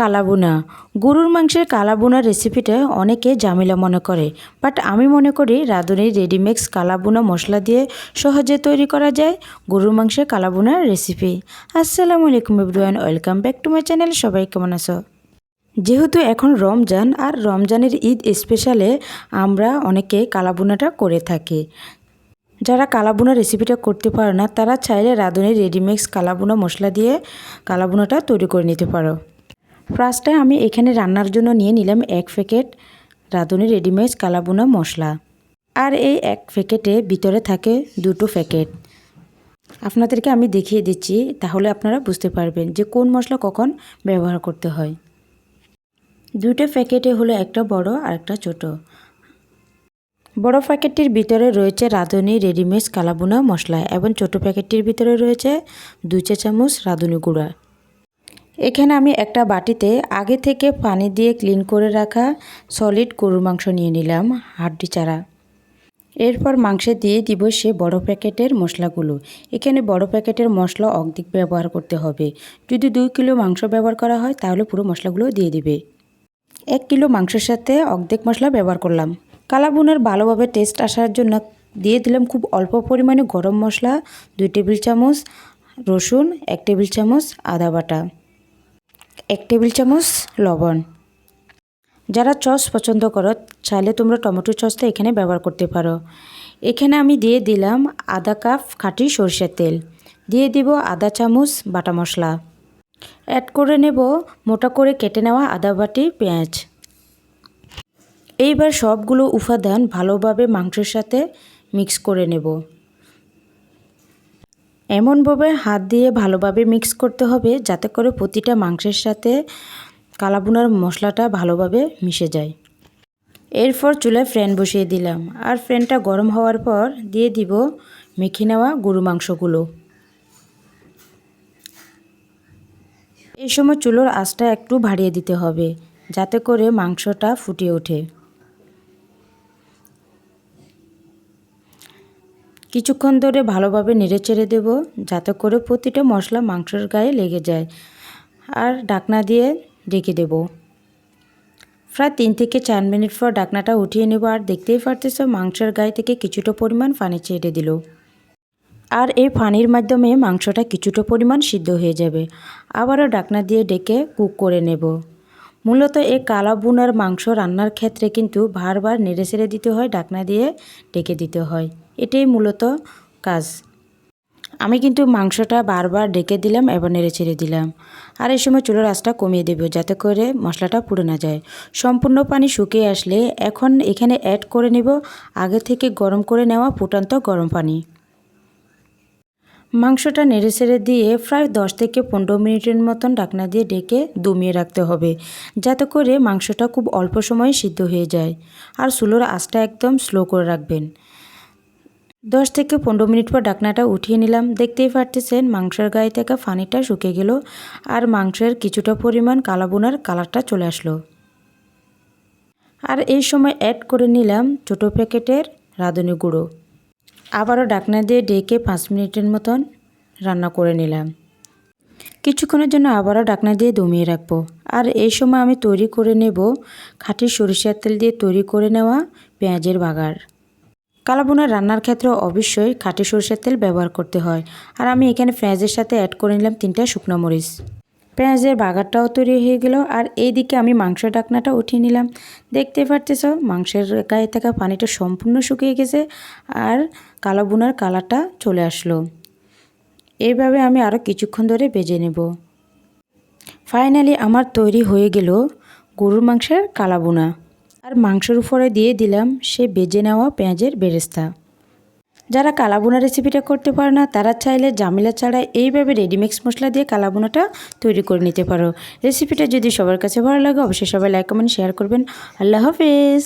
কালাবুনা। গরুর মাংসের কালাবুনা রেসিপিটা অনেকে জামিলা মনে করে বাট আমি মনে করি রাঁধুনির রেডিমিক্স কালাবুনা মশলা দিয়ে সহজে তৈরি করা যায় গরুর মাংসের কালাবুনার রেসিপি আসসালামু আলাইকুম everyone welcome back to my channel সবাই কেমন আছো? যেহেতু এখন রমজান, আর রমজানের ঈদ স্পেশালে আমরা অনেকে কালাবুনাটা করে থাকি। যারা কালাবুনা রেসিপিটা করতে পারো না, তারা চাইলে রাঁধুনির রেডিমিক্স কালাবুনা মশলা দিয়ে কালাবুনাটা তৈরি করে নিতে পারো। ফার্স্টে আমি এখানে রান্নার জন্য নিয়ে নিলাম এক প্যাকেট রাঁধুনি রেডিমেড কালাবুনা মশলা। আর এই এক প্যাকেটে ভিতরে থাকে দুটো প্যাকেট। আপনাদেরকে আমি দেখিয়ে দিচ্ছি, তাহলে আপনারা বুঝতে পারবেন যে কোন মশলা কখন ব্যবহার করতে হয়। দুটো প্যাকেটে হলো একটা বড় আর একটা ছোট। বড় প্যাকেটটির ভিতরে রয়েছে রাঁধুনি রেডিমেড কালাবুনা মশলা এবং ছোট প্যাকেটটির ভিতরে রয়েছে দুই চা চামচ রাঁধুনি গুঁড়া। এখানে আমি একটা বাটিতে আগে থেকে পানি দিয়ে ক্লিন করে রাখা সলিড গরুর মাংস নিয়ে নিলাম, হাড্ডি চারা। এরপর মাংসে দিয়ে দিব সে বড় প্যাকেটের মশলাগুলো। এখানে বড় প্যাকেটের মশলা অর্ধেক ব্যবহার করতে হবে। যদি দুই কিলো মাংস ব্যবহার করা হয়, তাহলে পুরো মশলাগুলো দিয়ে দিবে। এক কিলো মাংসের সাথে অর্ধেক মশলা ব্যবহার করলাম। কালাবুনের ভালোভাবে টেস্ট আসার জন্য দিয়ে দিলাম খুব অল্প পরিমাণে গরম মশলা, দুই টেবিল চামচ রসুন, এক টেবিল চামচ আদা বাটা। এক টেবিল চামচ লবণ। যারা চস পছন্দ করো, চাইলে তোমরা টমেটো চসটা এখানে ব্যবহার করতে পারো। এখানে আমি দিয়ে দিলাম আধা কাপ খাঁটি সরষের তেল। দিয়ে দিব আধা চামচ বাটা মশলা। অ্যাড করে নেব মোটা করে কেটে নেওয়া আদা বাটি পেঁয়াজ। এইবার সবগুলো উপাদান ভালোভাবে মাংসের সাথে মিক্স করে নেব। এমনভাবে হাত দিয়ে ভালোভাবে মিক্স করতে হবে যাতে করে প্রতিটা মাংসের সাথে কালাবুনার মশলাটা ভালোভাবে মিশে যায়। এরপর চুলায় ফ্যান বসিয়ে দিলাম আর ফ্যানটা গরম হওয়ার পর দিয়ে দিব মেখে নেওয়া গরু মাংসগুলো। এই সময় চুলোর আঁচটা একটু বাড়িয়ে দিতে হবে যাতে করে মাংসটা ফুটে ওঠে। কিছুক্ষণ ধরে ভালোভাবে নেড়ে চেড়ে দেব, যাতে করে প্রতিটা মশলা মাংসের গায়ে লেগে যায়। আর ডাকনা দিয়ে ডেকে দেব। প্রায় তিন থেকে চার মিনিট পর ডাকনাটা উঠিয়ে নেব। আর দেখতেই পারতেছ, মাংসের গায়ে থেকে কিছুটা পরিমাণ পানি ছেড়ে দিল। আর এই পানির মাধ্যমে মাংসটা কিছুটা পরিমাণ সিদ্ধ হয়ে যাবে। আবারও ডাকনা দিয়ে ডেকে কুক করে নেব। মূলত এই কালা বুনার মাংস রান্নার ক্ষেত্রে কিন্তু বারবার নেড়ে ছেড়ে দিতে হয় ডাকনা দিয়ে ডেকে দিতে হয়। এটাই মূলত কাজ। আমি কিন্তু মাংসটা বারবার ডেকে দিলাম এবার নেড়ে ছেড়ে দিলাম। আর এই সময় চুলোর আঁচটা কমিয়ে দেব যাতে করে মশলাটা পুড়ে না যায়। সম্পূর্ণ পানি শুকিয়ে আসলে এখন এখানে অ্যাড করে নেব। আগে থেকে গরম করে নেওয়া ফুটান্ত গরম পানি। মাংসটা নেড়ে ছেড়ে দিয়ে প্রায় দশ থেকে পনেরো মিনিটের মতন ডাকনা দিয়ে ডেকে দমিয়ে রাখতে হবে, যাতে করে মাংসটা খুব অল্প সময়ে সিদ্ধ হয়ে যায়। আর চুলোর আঁচটা একদম স্লো করে রাখবেন। দশ থেকে পনেরো মিনিট পর ডাকনাটা উঠিয়ে নিলাম। দেখতেই পারতেছেন মাংসের গায়ে থেকে পানিটা শুকে গেল আর মাংসের কিছুটা পরিমাণ কালাবোনার কালারটা চলে আসলো। আর এই সময় অ্যাড করে নিলাম ছোটো প্যাকেটের রাঁধুনি গুঁড়ো। আবারও ডাকনা দিয়ে ডেকে পাঁচ মিনিটের মতন রান্না করে নিলাম। কিছুক্ষণের জন্য আবারও ডাকনা দিয়ে দমিয়ে রাখব। আর এই সময় আমি তৈরি করে নেব খাঁটি সরিষার তেল দিয়ে তৈরি করে নেওয়া পেঁয়াজের বাগার। কালাবোনার রান্নার ক্ষেত্রে অবশ্যই খাঁটি সরিষার তেল ব্যবহার করতে হয়। আর আমি এখানে পেঁয়াজের সাথে অ্যাড করে নিলাম তিনটা শুকনো মরিচ। পেঁয়াজের বাগারটাও তৈরি হয়ে গেল আর এইদিকে আমি মাংস ডাকনাটা উঠিয়ে নিলাম। দেখতে পারতেছ, মাংসের গায়ে থাকা পানিটা সম্পূর্ণ শুকিয়ে গেছে আর কালো বোনার কালারটা চলে আসলো। এইভাবে আমি আরও কিছুক্ষণ ধরে বেজে নেব। ফাইনালি আমার তৈরি হয়ে গেল গরুর মাংসের কালাবোনা আর মাংসের উপরে দিয়ে দিলাম সে বেজে নেওয়া পেঁয়াজের বেরেস্তা। যারা কালাবোনা রেসিপিটা করতে পারে না, তারা চাইলে জামিলা ছাড়া এইভাবে রেডিমিক্স মশলা দিয়ে কালাবোনাটা তৈরি করে নিতে পারো। রেসিপিটা যদি সবার কাছে ভালো লাগে, অবশ্যই সবাই লাইক কমেন্ট শেয়ার করবেন। আল্লাহ হাফেজ।